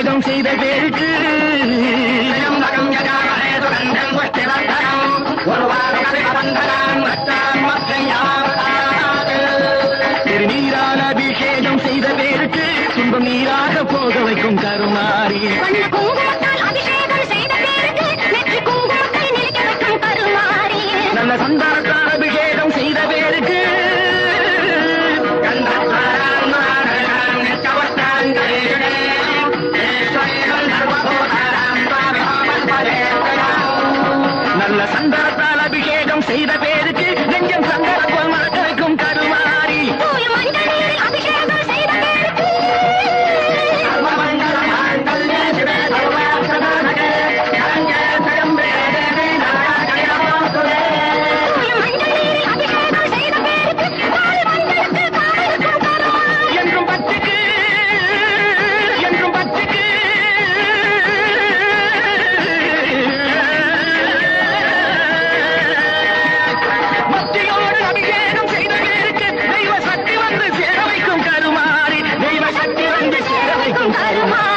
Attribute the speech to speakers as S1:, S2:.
S1: அபிஷேகம் செய்த கேள்வி திருநீரால் அபிஷேகம் செய்த பேருக்கு துன்பம் நீராக போக வைக்கும் கருமாரி நல்ல சந்தா செய்த பேருக்கு 再来就。